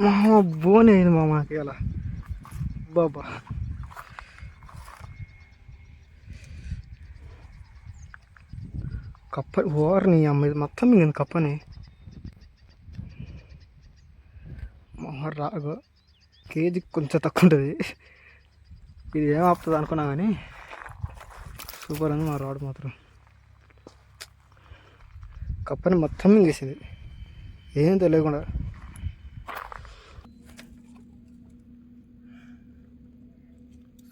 మా బోన్ అయింది మా మాకు ఇలా. బాబా. కప్ప ఓర్ని అమ్మ ఇది మొత్తం మింగింది కప్పని. మా రాగు. కేజీ కొంచెం తక్కువ ఉంటుంది. ఇది ఏం ఆపుతుంది అనుకున్నా కానీ సూపర్ ఉంది మా రాడ్ మాత్రం. కప్పని మొత్తం మింగేసింది ఏం తెలియకుండా.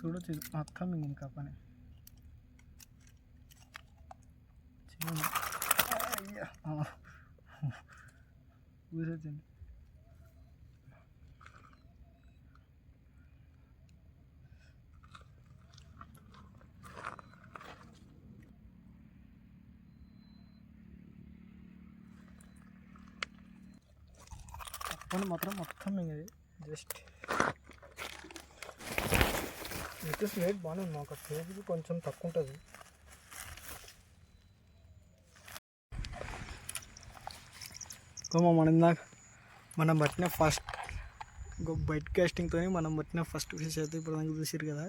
చూడొచ్చు ఇది మొత్తం ఇంకా పని చిన్న అయ్యా మాత్రం మొత్తం మింగేది జస్ట్ నెక్లెస్ రేట్ బాగానే ఉంది. మాకు కేజీకి కొంచెం తక్కువ ఉంటుంది ఇంకో మనం ఇందాక మనం పట్టిన ఫస్ట్ ఇంకో బయట కాస్టింగ్తో మనం పట్టిన ఫస్ట్ ఫిష్ అయితే ఇప్పుడు దానికి చూసారు కదా.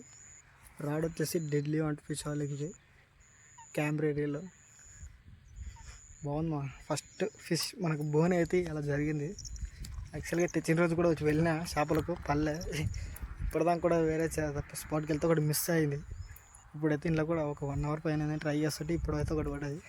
రాడ్ వచ్చేసి డెడ్లీ వంటి ఫిష్ వాళ్ళకి ఇది. ఏరియాలో బాగుంది మా ఫస్ట్ ఫిష్ మనకు బోన్ అయితే అలా జరిగింది. యాక్చువల్గా తెచ్చిన రోజు కూడా వచ్చి వెళ్ళిన చేపలకు పల్లె. ఇప్పటిదాకా కూడా వేరే స్పాట్కి వెళ్తే ఒకటి మిస్ అయింది. ఇప్పుడైతే ఇంట్లో కూడా ఒక వన్ అవర్ పైన ట్రై చేస్తుంటే ఇప్పుడైతే ఒకటి పడ్డది.